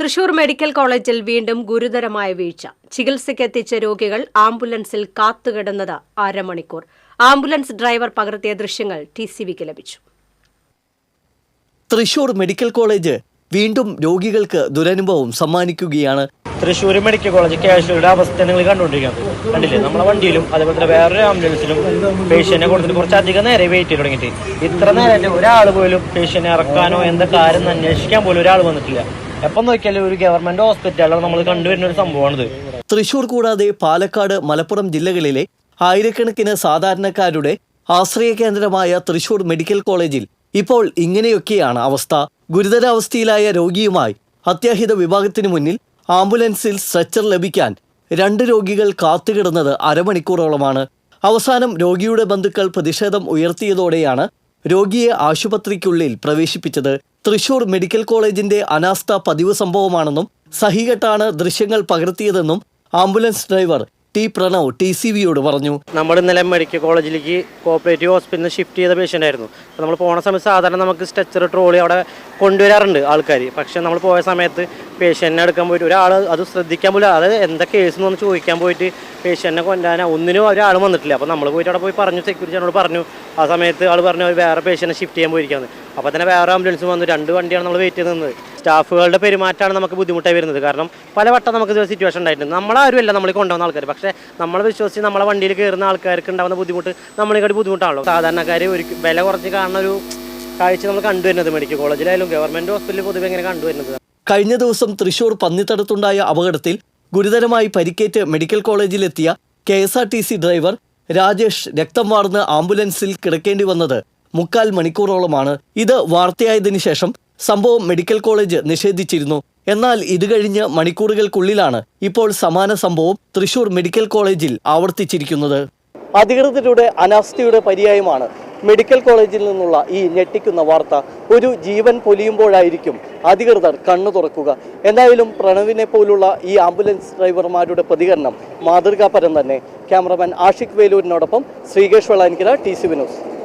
Thrissur medical കോളേജിൽ വീണ്ടും ഗുരുതരമായ വീഴ്ച. ചികിത്സയ്ക്കെത്തിച്ച രോഗികൾ ആംബുലൻസിൽ കാത്തുകിടന്നത് അരമണിക്കൂർ. ആംബുലൻസ് ഡ്രൈവർ പകർത്തിയ ദൃശ്യങ്ങൾ ടി സി വിക്ക് ലഭിച്ചു. തൃശൂർ മെഡിക്കൽ കോളേജ് വീണ്ടും രോഗികൾക്ക് ദുരനുഭവം സമ്മാനിക്കുകയാണ്. തൃശ്ശൂർ മെഡിക്കൽ കോളേജ് കാഷ്വലിയുടെ അവസ്ഥ നിങ്ങൾ കണ്ടുകൊണ്ടിരിക്കുന്നത്. കണ്ടില്ലേ? നമ്മളെ വണ്ടിയിലും അതേപോലെ തന്നെ വേറൊരു ആംബുലൻസിലും പേഷ്യന്റിനെ കൊടുത്തിട്ട് കുറച്ചധികം നേരെ വെയിറ്റ് ചെയ്ത് തുടങ്ങിയിട്ട്. ഇത്ര നേരം ഒരാൾ പോലും പേഷ്യന്റിനെ ഇറക്കാനോ എന്താ കാര്യം എന്ന് അന്വേഷിക്കാൻ പോലും ഒരാൾ വന്നിട്ടില്ല. എപ്പം നോക്കിയാലും ഒരു ഗവൺമെന്റ് ഹോസ്പിറ്റലാണ് നമ്മൾ കണ്ടുവരുന്ന ഒരു സംഭവമാണിത്. തൃശൂർ കൂടാതെ പാലക്കാട് മലപ്പുറം ജില്ലകളിലെ ആയിരക്കണക്കിന് സാധാരണക്കാരുടെ ആശ്രയ കേന്ദ്രമായ തൃശൂർ മെഡിക്കൽ കോളേജിൽ ഇപ്പോൾ ഇങ്ങനെയൊക്കെയാണ് അവസ്ഥ. ഗുരുതരാവസ്ഥയിലായ രോഗിയുമായി അത്യാഹിത വിഭാഗത്തിന് മുന്നിൽ ആംബുലൻസിൽ സ്ട്രെച്ചർ ലഭിക്കാൻ രണ്ട് രോഗികൾ കാത്തുകിടന്നത് അരമണിക്കൂറോളമാണ്. അവസാനം രോഗിയുടെ ബന്ധുക്കൾ പ്രതിഷേധം ഉയർത്തിയതോടെയാണ് രോഗിയെ ആശുപത്രിക്കുള്ളിൽ പ്രവേശിപ്പിച്ചത് തൃശൂർ മെഡിക്കൽ കോളേജിന്റെ അനാസ്ഥ പതിവ് സംഭവമാണെന്നും സഹികെട്ടാണ് ദൃശ്യങ്ങൾ പകർത്തിയതെന്നും ambulance driver T Pranav T C വിയോട് പറഞ്ഞു. നമ്മൾ ഇന്നലെ മെഡിക്കൽ കോളേജിലേക്ക് കോപ്പറേറ്റീവ് ഹോസ്പിറ്റലിൽ ഷിഫ്റ്റ് ചെയ്ത പേഷ്യന്റ് ആയിരുന്നു നമ്മൾ പോണ സമയത്ത് സാധാരണ നമുക്ക് സ്ട്രെച്ചർ ട്രോളി അവിടെ കൊണ്ടുവരാറുണ്ട് ആൾക്കാർ പക്ഷേ നമ്മൾ പോയ സമയത്ത് പേഷ്യന്റിനെ എടുക്കാൻ പോയിട്ട് ഒരാൾ അത് ശ്രദ്ധിക്കാൻ പോലും അത് എന്താ കേസ് എന്ന് ചോദിക്കാൻ പോയിട്ട് പേഷ്യന്റിനെ കൊണ്ടുവരാൻ ഒന്നിനും ഒരാൾ വന്നിട്ടില്ല. അപ്പോൾ നമ്മൾ പോയിട്ട് അവിടെ പോയി പറഞ്ഞു സെക്യൂരിറ്റിനോട് പറഞ്ഞു ആ സമയത്ത് ആൾ പറഞ്ഞു വേറെ പേഷ്യനെ ഷിഫ്റ്റ് ചെയ്യാൻ പോയിരിക്കുന്നത് അപ്പോൾ തന്നെ വേറെ ആംബുലൻസ് വന്നു. രണ്ട് വണ്ടിയാണ് നമ്മൾ വെയിറ്റ് ചെയ്ത് നിന്നത് സ്റ്റാഫുകളുടെ പെരുമാറ്റമാണ് നമുക്ക് ബുദ്ധിമുട്ടായി വരുന്നത്. കാരണം പലവട്ടം നമുക്ക് സിറ്റുവേഷൻ ഉണ്ടായിട്ടുണ്ട്. നമ്മളാരുമല്ല നമ്മൾ കൊണ്ടുവന്ന ആൾക്കാർ പക്ഷേ നമ്മളെ വിശ്വസിച്ച് നമ്മളെ വണ്ടിയിൽ കയറുന്ന ആൾക്കാർക്ക് ഉണ്ടാകുന്ന ബുദ്ധിമുട്ട് നമ്മളെക്കാട്ടി ബുദ്ധിമുട്ടാണല്ലോ. സാധാരണക്കാർ ഒരു വില കുറച്ച് കാണുന്ന ഒരു കാഴ്ച നമ്മൾ കണ്ടുവരുന്നത് മെഡിക്കൽ കോളേജിലായാലും ഗവൺമെന്റ് ഹോസ്പിറ്റലിൽ പൊതുവെ ഇങ്ങനെ കണ്ടുവരുന്നത് കഴിഞ്ഞ ദിവസം തൃശൂർ പന്നിത്തടത്തുണ്ടായ അപകടത്തിൽ ഗുരുതരമായി പരിക്കേറ്റ് medical കോളേജിലെത്തിയ K S R T C driver Rajesh രക്തം വാർന്ന് ആംബുലൻസിൽ കിടക്കേണ്ടി വന്നത് മുക്കാൽ മണിക്കൂറോളമാണ്. ഇത് വാർത്തയായതിനു ശേഷം സംഭവം മെഡിക്കൽ കോളേജ് നിഷേധിച്ചിരുന്നു. എന്നാൽ ഇത് കഴിഞ്ഞ് മണിക്കൂറുകൾക്കുള്ളിലാണ് ഇപ്പോൾ സമാന സംഭവം തൃശൂർ മെഡിക്കൽ കോളേജിൽ ആവർത്തിച്ചിരിക്കുന്നത്. അധികൃതരുടെ അനാസ്ഥയുടെ പര്യായമാണ്. മെഡിക്കൽ കോളേജിൽ നിന്നുള്ള ഈ ഞെട്ടിക്കുന്ന വാർത്ത ഒരു ജീവൻ പൊലിയുമ്പോഴായിരിക്കും അധികൃതർ കണ്ണു തുറക്കുക. എന്തായാലും പ്രണവിനെ പോലുള്ള ഈ ആംബുലൻസ് ഡ്രൈവർമാരുടെ പ്രതികരണം മാതൃകാപരം തന്നെ. ക്യാമറമാൻ ആഷിഖ് വേലൂരിനോടൊപ്പം ശ്രീകേഷ് വെള്ളാനിക്കര ടി സി വിനോസ്